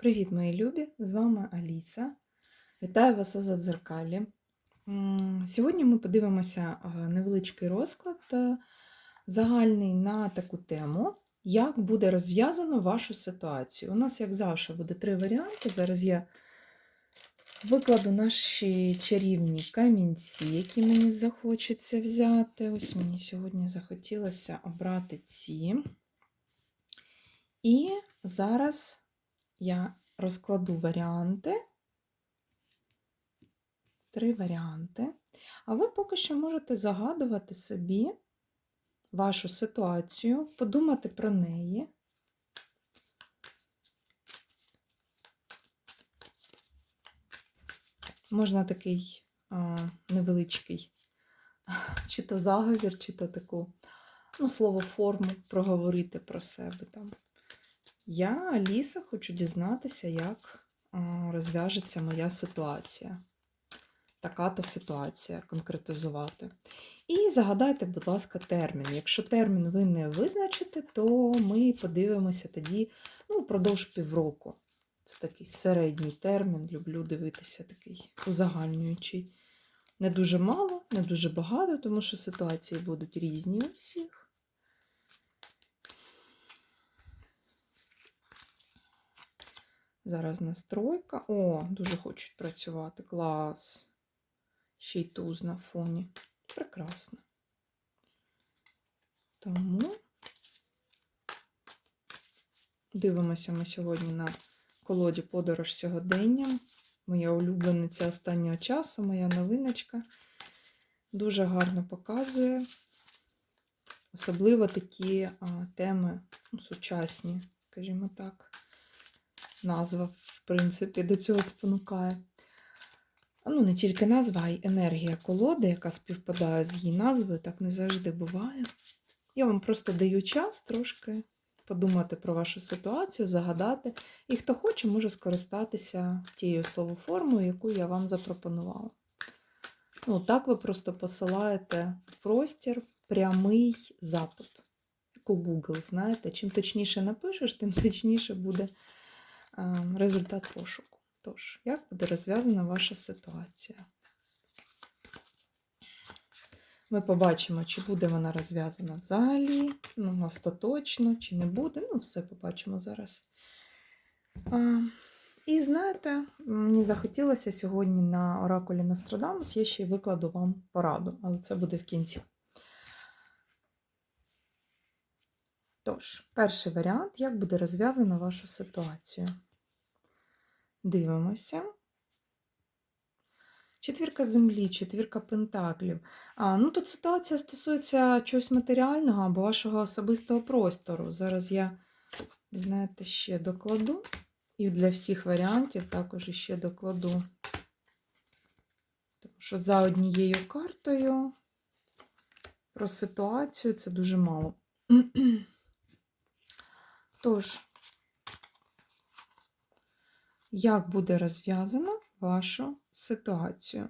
Привіт, мої любі! З вами Аліса. Вітаю вас у задзеркалі. Сьогодні ми подивимося невеличкий розклад е, загальний на таку тему, як буде розв'язано вашу ситуацію. У нас, як завжди, буде три варіанти. Зараз я викладу наші чарівні камінці, які мені захочеться взяти. Ось мені сьогодні захотілося обрати ці. І зараз я розкладу варіанти. Три варіанти. А ви поки що можете загадувати собі вашу ситуацію, подумати про неї. Можна такий а, невеличкий, чи то заговір, чи то таку ну, слово форму проговорити про себе там. Я, Аліса, хочу дізнатися, як розв'яжеться моя ситуація. Така-то ситуація конкретизувати. І загадайте, будь ласка, термін. Якщо термін ви не визначите, то ми подивимося тоді ну, впродовж півроку. Це такий середній термін, люблю дивитися, такий узагальнюючий. Не дуже мало, не дуже багато, тому що ситуації будуть різні у всіх. Зараз настройка. О, дуже хочуть працювати. Клас. Ще й туз на фоні. Прекрасно. Тому дивимося ми сьогодні на колоді подорож сьогодення. Моя улюблениця останнього часу, моя новиночка. Дуже гарно показує. Особливо такі а, теми ну, сучасні, скажімо так назва, в принципі, до цього спонукає. Ну, не тільки назва, а й енергія колоди, яка співпадає з її назвою, так не завжди буває. Я вам просто даю час трошки подумати про вашу ситуацію, загадати. І хто хоче, може скористатися тією словоформою, яку я вам запропонувала. Ну, так ви просто посилаєте в простір прямий запит. Як у Google, знаєте, чим точніше напишеш, тим точніше буде результат пошуку. Тож, як буде розв'язана ваша ситуація? Ми побачимо, чи буде вона розв'язана взагалі, ну, остаточно, чи не буде. Ну, все побачимо зараз. А, І знаєте, мені захотілося сьогодні на Оракулі Нострадамус, я ще й викладу вам пораду, але це буде в кінці. Тож, перший варіант, як буде розв'язана вашу ситуацію. Дивимося. Четвірка землі, четвірка пентаклів. А, ну, Тут ситуація стосується чогось матеріального або вашого особистого простору. Зараз я, знаєте, ще докладу. І для всіх варіантів також ще докладу. Тому що за однією картою про ситуацію це дуже мало. Тож, як буде розв'язано вашу ситуацію?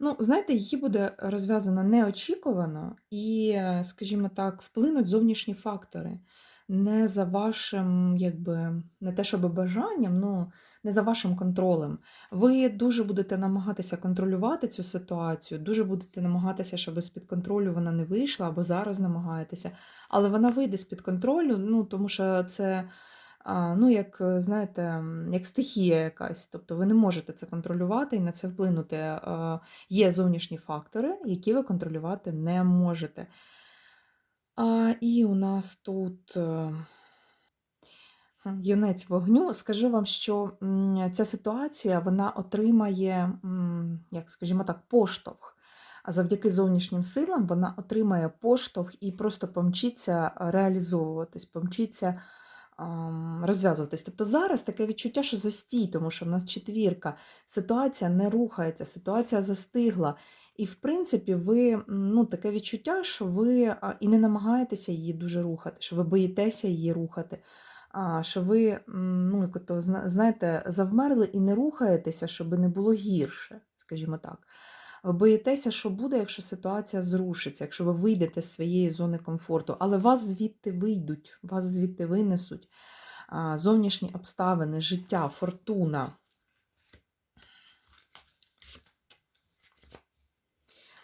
Ну, знаєте, її буде розв'язано неочікувано і, скажімо так, вплинуть зовнішні фактори. Не за вашим, якби, не те, щоб бажанням, ну не за вашим контролем. Ви дуже будете намагатися контролювати цю ситуацію, дуже будете намагатися, щоб з-під контролю вона не вийшла, або зараз намагаєтеся, але вона вийде з-під контролю, ну тому що це ну, як, знаєте, як стихія якась. Тобто ви не можете це контролювати і на це вплинути. Є зовнішні фактори, які ви контролювати не можете. І у нас тут е, юнець вогню. Скажу вам, що ця ситуація вона отримає, як скажімо так, поштовх. А завдяки зовнішнім силам вона отримає поштовх і просто помчиться реалізовуватись, помчиться розв'язуватись. Тобто зараз таке відчуття, що застій, тому що в нас четвірка, ситуація не рухається, ситуація застигла. І, в принципі, ви ну, таке відчуття, що ви і не намагаєтеся її дуже рухати, що ви боїтеся її рухати. Що ви, ну, знаєте, завмерли і не рухаєтеся, щоб не було гірше, скажімо так. Ви боїтеся, що буде, якщо ситуація зрушиться, якщо ви вийдете з своєї зони комфорту, але вас звідти вийдуть, вас звідти винесуть. зовнішні обставини, життя, фортуна.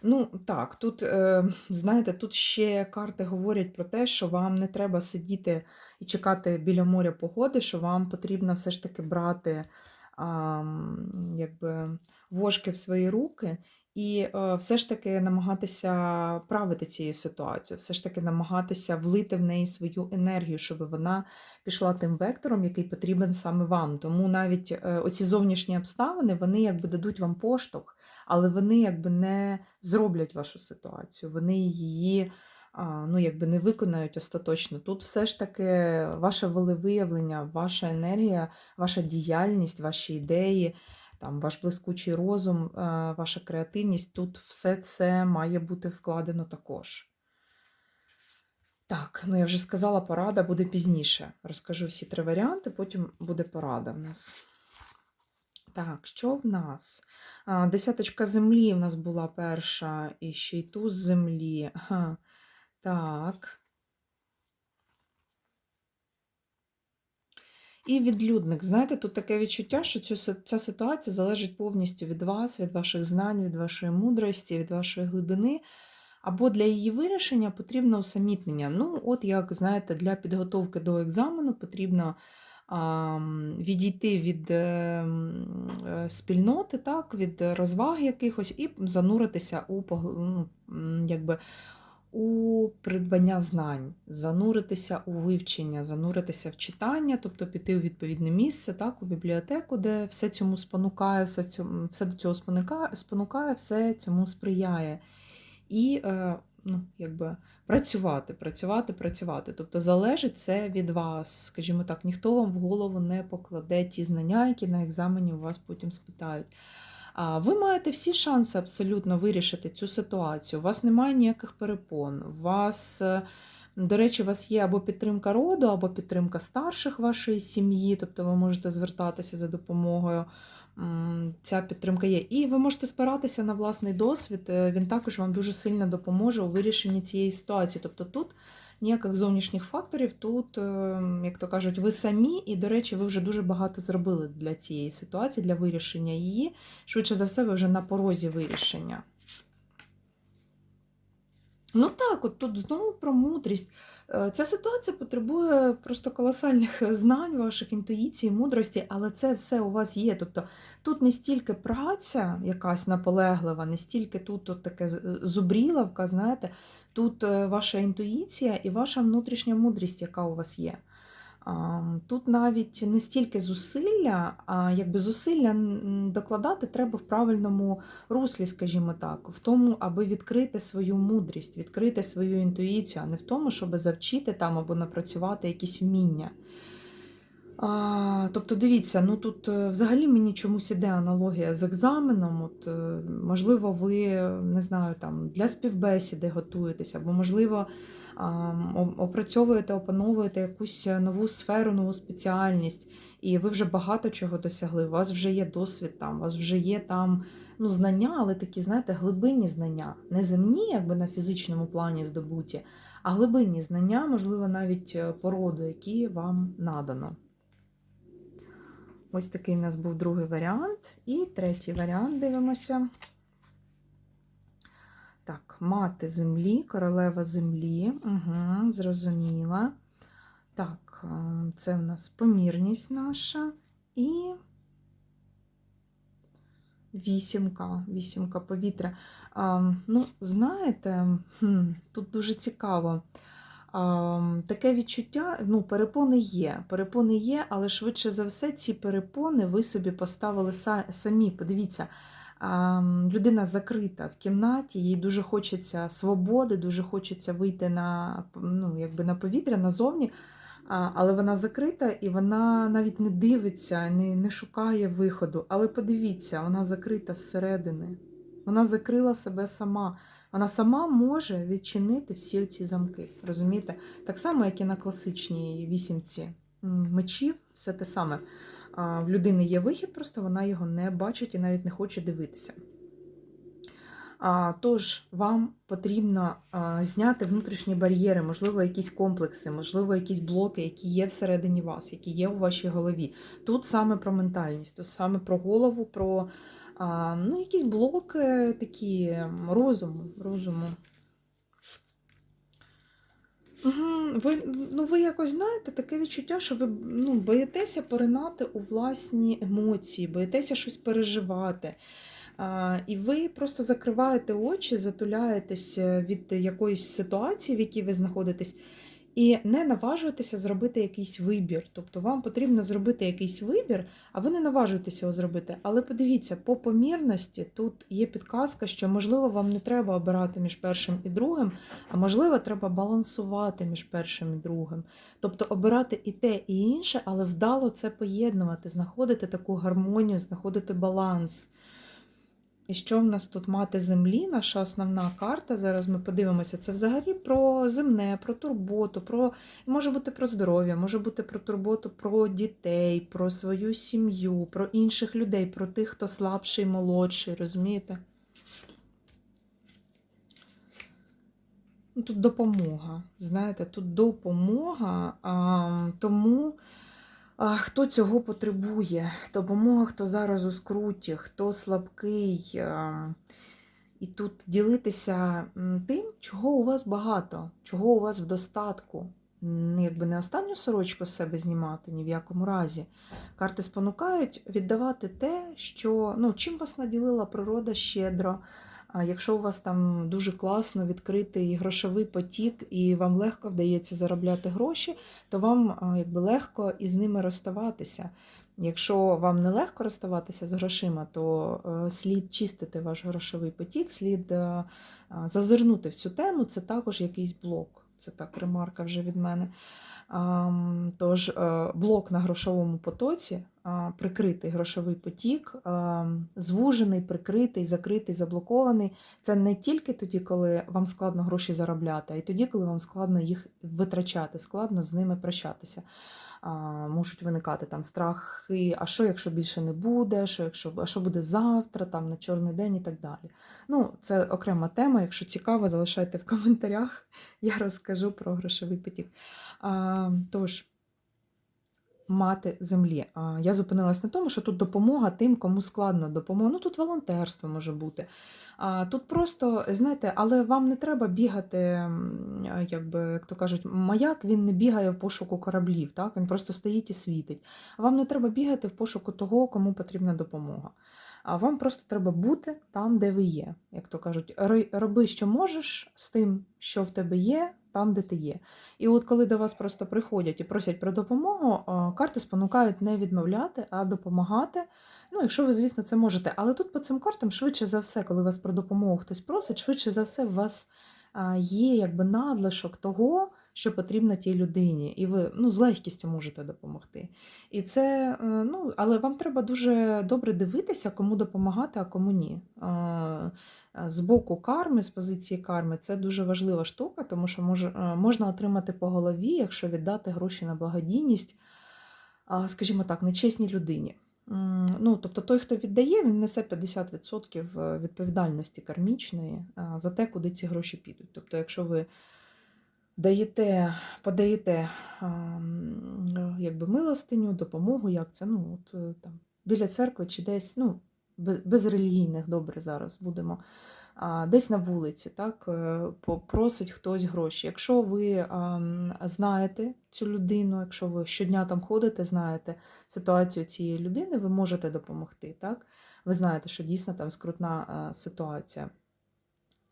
Ну, так, тут, е, знаєте, тут ще карти говорять про те, що вам не треба сидіти і чекати біля моря погоди, що вам потрібно все ж таки брати якби, вожки в свої руки і е, все ж таки намагатися правити цією ситуацією, все ж таки намагатися влити в неї свою енергію, щоб вона пішла тим вектором, який потрібен саме вам. Тому навіть е, оці зовнішні обставини вони якби дадуть вам поштовх, але вони якби не зроблять вашу ситуацію, вони її ну, якби не виконають остаточно. Тут все ж таки ваше волевиявлення, ваша енергія, ваша діяльність, ваші ідеї, там, ваш блискучий розум, е, ваша креативність, тут все це має бути вкладено також. Так, ну я вже сказала, порада буде пізніше. Розкажу всі три варіанти, потім буде порада в нас. Так, що в нас? Десяточка землі в нас була перша, і ще й туз землі. Так. І відлюдник. Знаєте, тут таке відчуття, що цю, ця ситуація залежить повністю від вас, від ваших знань, від вашої мудрості, від вашої глибини. Або для її вирішення потрібно усамітнення. Ну, от як знаєте, для підготовки до екзамену потрібно а, відійти від е, е, спільноти, так, від розваг якихось, і зануритися у ну, якби, у придбання знань, зануритися у вивчення, зануритися в читання, тобто піти у відповідне місце, так, у бібліотеку, де все цьому спонукає, все, цьому, все до цього спонукає, все цьому сприяє. І е, ну, якби, працювати, працювати, працювати. Тобто залежить це від вас. Скажімо так, ніхто вам в голову не покладе ті знання, які на екзамені у вас потім спитають. Ви маєте всі шанси абсолютно вирішити цю ситуацію. У вас немає ніяких перепон. У вас, е, до речі, у вас є або підтримка роду, або підтримка старших вашої сім'ї, тобто ви можете звертатися за допомогою. Ця підтримка є. І ви можете спиратися на власний досвід. е, Він також вам дуже сильно допоможе у вирішенні цієї ситуації. Тобто тут ніяких зовнішніх факторів, тут, е, як то кажуть, ви самі, і, до речі, ви вже дуже багато зробили для цієї ситуації, для вирішення її. Швидше за все, ви вже на порозі вирішення. Ну так, от тут знову про мудрість. Е, Ця ситуація потребує просто колосальних знань, ваших інтуїцій, мудрості, але це все у вас є. Тобто тут не стільки праця якась наполеглива, не стільки тут от таке з- зубріловка, знаєте, тут е, ваша інтуїція і ваша внутрішня мудрість, яка у вас є. Тут навіть не стільки зусилля, а якби зусилля докладати треба в правильному руслі, скажімо так, в тому, аби відкрити свою мудрість, відкрити свою інтуїцію, а не в тому, щоб завчити там або напрацювати якісь вміння. А, тобто, дивіться, ну тут е, взагалі мені чомусь іде аналогія з екзаменом. От, е, можливо, ви не знаю, там для співбесіди готуєтеся, або, можливо, опрацьовуєте, опановуєте якусь нову сферу, нову спеціальність, і ви вже багато чого досягли. У вас вже є досвід там, у вас вже є там ну, знання, але такі, знаєте, глибинні знання, не земні, якби на фізичному плані здобуті, а глибинні знання, можливо, навіть е, породу, які вам надано. Ось такий у нас був другий варіант. І третій варіант дивимося. Так, мати землі, королева землі. Угу, зрозуміла. Так, е, це в нас помірність наша. І вісімка, вісімка повітря. А, ну, знаєте, тут дуже цікаво. Таке відчуття, ну, перепони є. Перепони є, але швидше за все, ці перепони ви собі поставили самі. Подивіться, людина закрита в кімнаті, їй дуже хочеться свободи, дуже хочеться вийти на, ну, якби на повітря назовні. Але вона закрита і вона навіть не дивиться, не, не шукає виходу. Але подивіться, вона закрита зсередини. Вона закрила себе сама. Вона сама може відчинити всі ці замки. Розумієте? Так само, як і на класичній вісімці мечів, все те саме. В людини є вихід, просто вона його не бачить і навіть не хоче дивитися. Тож вам потрібно зняти внутрішні бар'єри, можливо, якісь комплекси, можливо, якісь блоки, які є всередині вас, які є у вашій голові. Тут саме про ментальність, тут саме про голову, про ну, якісь блоки такі розуму. розуму. Ви, ну, ви якось знаєте таке відчуття, що ви ну, боїтеся поринати у власні емоції, боїтеся щось переживати. А, і ви просто закриваєте очі, затуляєтесь від якоїсь ситуації, в якій ви знаходитесь, і не наважуєтеся зробити якийсь вибір. Тобто вам потрібно зробити якийсь вибір, а ви не наважуєтеся його зробити. Але подивіться, по помірності тут є підказка, що можливо вам не треба обирати між першим і другим, а можливо, треба балансувати між першим і другим. Тобто обирати і те, і інше, але вдало це поєднувати, знаходити таку гармонію, знаходити баланс. І що в нас тут мати землі, наша основна карта. Зараз ми подивимося. Це взагалі про земне, про турботу, про може бути про здоров'я, може бути про турботу про дітей, про свою сім'ю, про інших людей, про тих, хто слабший, молодший, розумієте? Ну, Тут допомога. Знаєте, тут допомога, а, тому. Хто цього потребує? Допомога, хто зараз у скруті, хто слабкий. І тут ділитися тим, чого у вас багато, чого у вас в достатку. Якби не останню сорочку з себе знімати ні в якому разі. Карти спонукають віддавати те, що ну, чим вас наділила природа щедро. Якщо у вас там дуже класно відкритий грошовий потік і вам легко вдається заробляти гроші, то вам якби легко із ними розставатися. Якщо вам не легко розставатися з грошима, то е, слід чистити ваш грошовий потік, слід е, зазирнути в цю тему. Це також якийсь блок. Це так ремарка вже від мене. Тож е, блок на грошовому потоці, прикритий грошовий потік, звужений, прикритий, закритий, заблокований. Це не тільки тоді, коли вам складно гроші заробляти, а й тоді, коли вам складно їх витрачати, складно з ними прощатися. Можуть виникати там страхи, а що, якщо більше не буде, що якщо, а що буде завтра, там на чорний день і так далі. Ну, Це окрема тема. Якщо цікаво, залишайте в коментарях, я розкажу про грошовий потік. А, Тож, мати землі. А, Я зупинилась на тому, що тут допомога тим, кому складно допомога. Ну тут волонтерство може бути. А, Тут просто, знаєте, але вам не треба бігати, якби, як то кажуть, маяк він не бігає в пошуку кораблів, так? він просто стоїть і світить. Вам не треба бігати в пошуку того, кому потрібна допомога. А вам просто треба бути там, де ви є. Як то кажуть, роби, що можеш з тим, що в тебе є, там, де ти є. І от коли до вас просто приходять і просять про допомогу, карти спонукають не відмовляти, а допомагати. Ну, якщо ви, звісно, це можете. Але тут по цим картам, швидше за все, коли вас про допомогу хтось просить, швидше за все, у вас є якби надлишок того, що потрібно тій людині, і ви ну, з легкістю можете допомогти. І це, е, ну, але вам треба дуже добре дивитися, кому допомагати, а кому ні. З боку карми, з позиції карми, це дуже важлива штука, тому що е, можна отримати по голові, якщо віддати гроші на благодійність, скажімо так, нечесній людині. Ну, тобто той, хто віддає, він несе 50% відповідальності кармічної за те, куди ці гроші підуть. Тобто, якщо ви даєте, подаєте якби милостиню, допомогу, як це, ну, от, е, там, біля церкви чи десь, ну, без, релігійних, добре, зараз будемо. Десь на вулиці, так, е, попросить хтось гроші. Якщо ви знаєте цю людину, якщо ви щодня там ходите, знаєте ситуацію цієї людини, ви можете допомогти. Так? Ви знаєте, що дійсно там скрутна ситуація.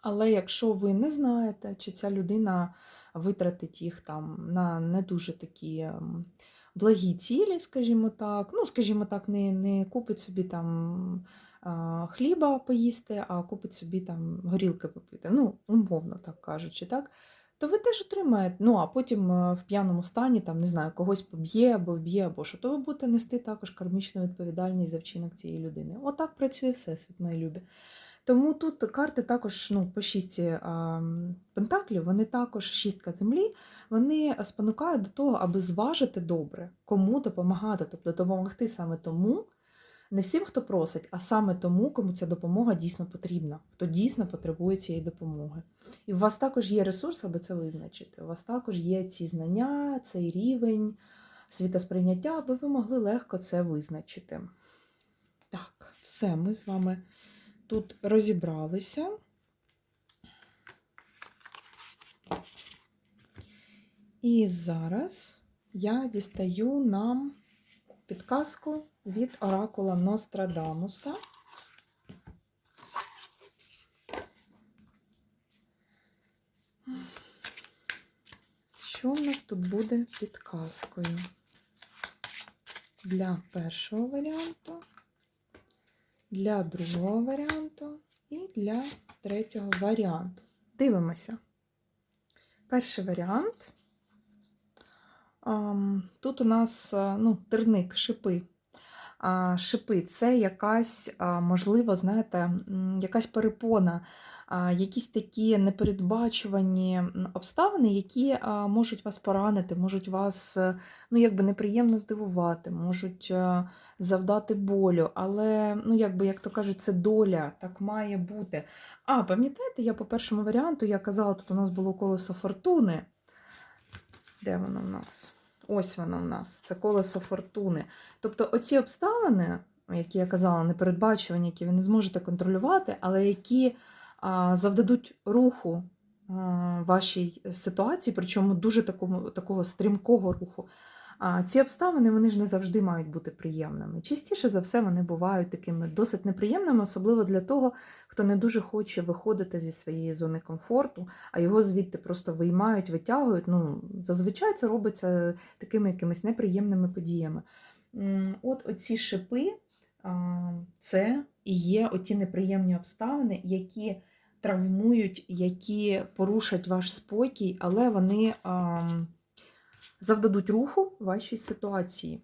Але якщо ви не знаєте, чи ця людина витратить їх там на не дуже такі ем, благі цілі, скажімо так, ну, скажімо так, не, не купить собі там хліба поїсти, а купить собі там горілки попити. Ну, умовно так кажучи, так? То ви теж отримаєте, ну а потім е, в п'яному стані, там, не знаю, когось поб'є або вб'є, або що, то ви будете нести також кармічну відповідальність за вчинок цієї людини. Отак працює всесвіт, мої любі. Тому тут карти також ну, по шістці а, пентаклів, вони також шістка землі, вони спонукають до того, аби зважити добре, кому допомагати, тобто допомогти саме тому, не всім, хто просить, а саме тому, кому ця допомога дійсно потрібна, хто дійсно потребує цієї допомоги. І у вас також є ресурс, аби це визначити. У вас також є ці знання, цей рівень світосприйняття, аби ви могли легко це визначити. Так, все, ми з вами тут розібралися. І зараз я дістаю нам підказку від оракула Нострадамуса. Що в нас тут буде підказкою? Для першого варіанту, для другого варіанту і для третього варіанту. Дивимося. Перший варіант. Тут у нас ну, терник, шипи. Шипи це якась, можливо, знаєте, якась перепона, якісь такі непередбачувані обставини, які можуть вас поранити, можуть вас е, ну, якби неприємно здивувати, можуть е, завдати болю. Але, ну, якби, як то кажуть, це доля, так має бути. А, пам'ятаєте, я по першому варіанту я казала, тут у нас було колесо фортуни. Де воно в нас? Ось воно в нас. Це колесо фортуни. Тобто, оці обставини, які я казала, непередбачувані, які ви не зможете контролювати, але які завдадуть руху вашій ситуації, причому дуже такому, такого стрімкого руху. Ці обставини вони ж не завжди мають бути приємними. Частіше за все вони бувають такими досить неприємними, особливо для того, хто не дуже хоче виходити зі своєї зони комфорту, а його звідти просто виймають, витягують. Ну, зазвичай це робиться такими якимись неприємними подіями. От оці шипи це і є оті неприємні обставини, які травмують, які порушать ваш спокій, але вони. Завдадуть руху вашій ситуації.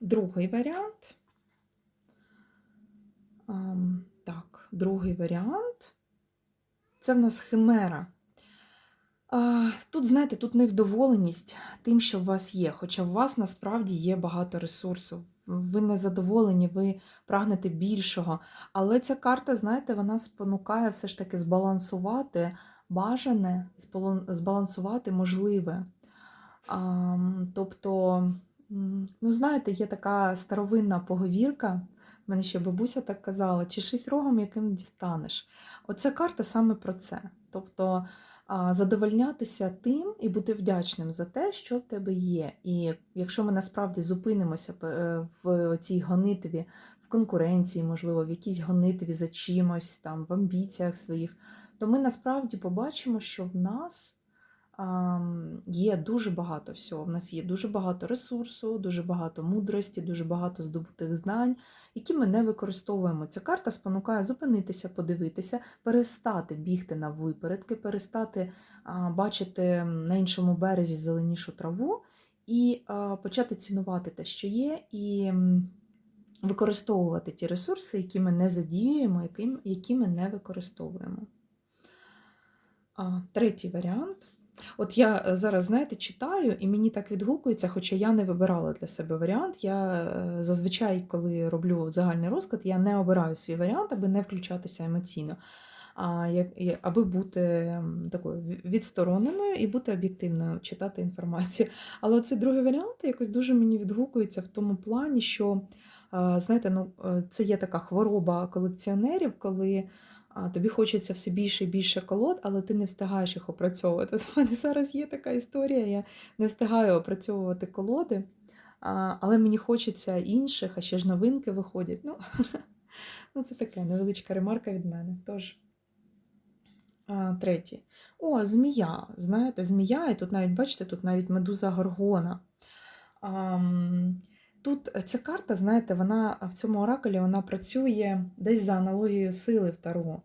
Другий варіант. Так, другий варіант. Це в нас химера. Тут, знаєте, тут невдоволеність тим, що у вас є, хоча у вас насправді є багато ресурсу. Ви не задоволені, ви прагнете більшого. Але ця карта, знаєте, вона спонукає все ж таки збалансувати бажане, збалансувати можливе. Тобто, ну, знаєте, є така старовинна поговірка, мене ще бабуся так казала, чешись рогом, яким дістанеш. Оця карта саме про це. Тобто задовольнятися тим і бути вдячним за те, що в тебе є. І якщо ми насправді зупинимося е, в цій гонитві, в конкуренції, можливо, в якійсь гонитві за чимось, там, в амбіціях своїх, то ми насправді побачимо, що в нас є дуже багато всього. В нас є дуже багато ресурсу, дуже багато мудрості, дуже багато здобутих знань, які ми не використовуємо. Ця карта спонукає зупинитися, подивитися, перестати бігти на випередки, перестати бачити на іншому березі зеленішу траву і почати цінувати те, що є, і використовувати ті ресурси, які ми не задіюємо, які, ми не використовуємо. Третій варіант. От я е, зараз, знаєте, читаю, і мені так відгукується, хоча я не вибирала для себе варіант. Я е, зазвичай, коли роблю загальний розклад, я не обираю свій варіант, аби не включатися емоційно, а як, аби бути такою відстороненою і бути об'єктивною, читати інформацію. Але цей другий варіант якось дуже мені відгукується в тому плані, що знаєте, ну, е, це є така хвороба колекціонерів, коли а, тобі хочеться все більше і більше колод, але ти не встигаєш їх опрацьовувати. У мене зараз є така історія, я не встигаю опрацьовувати колоди, а, але мені хочеться інших, а ще ж новинки виходять. Ну, ну це таке невеличка ремарка від мене. Тож, а, третій. О, змія. Знаєте, змія, і тут навіть, бачите, тут навіть медуза горгона. Ам, Тут ця карта, знаєте, вона в цьому оракулі вона працює десь за аналогією сили в Таро.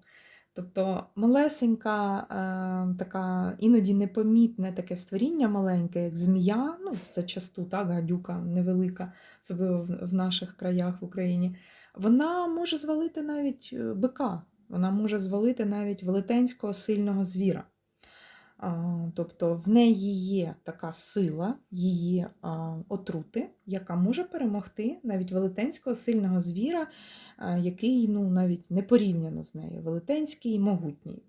Тобто малесенька, е, така іноді непомітне таке створіння маленьке, як змія, ну, зачасту, так, гадюка невелика, особливо в, в наших краях в Україні, вона може звалити навіть е, бика, вона може звалити навіть велетенського сильного звіра. Тобто в неї є така сила, її отрути, яка може перемогти навіть велетенського сильного звіра, який ну, навіть не порівняно з нею, велетенський і могутній.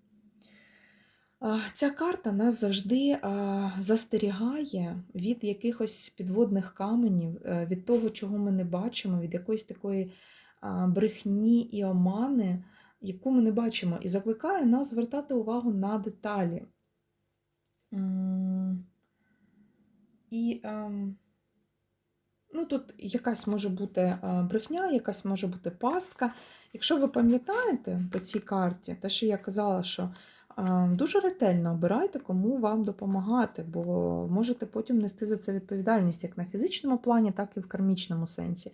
Ця карта нас завжди застерігає від якихось підводних каменів, е, від того, чого ми не бачимо, від якоїсь такої брехні і омани, яку ми не бачимо, і закликає нас звертати увагу на деталі. І ем, ну, тут якась може бути е, брехня, якась може бути пастка. Якщо ви пам'ятаєте по цій карті, те, що я казала, що е, дуже ретельно обирайте, кому вам допомагати, бо можете потім нести за це відповідальність як на фізичному плані, так і в кармічному сенсі.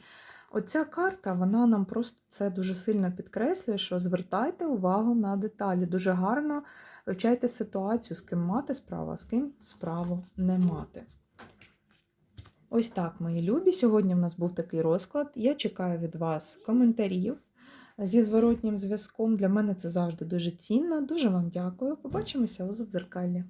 Оця карта, вона нам просто це дуже сильно підкреслює, що звертайте увагу на деталі. Дуже гарно вивчайте ситуацію, з ким мати справу, а з ким справу не мати. Ось так, мої любі. Сьогодні в нас був такий розклад. Я чекаю від вас коментарів зі зворотнім зв'язком. Для мене це завжди дуже цінно. Дуже вам дякую. Побачимося у задзеркалі.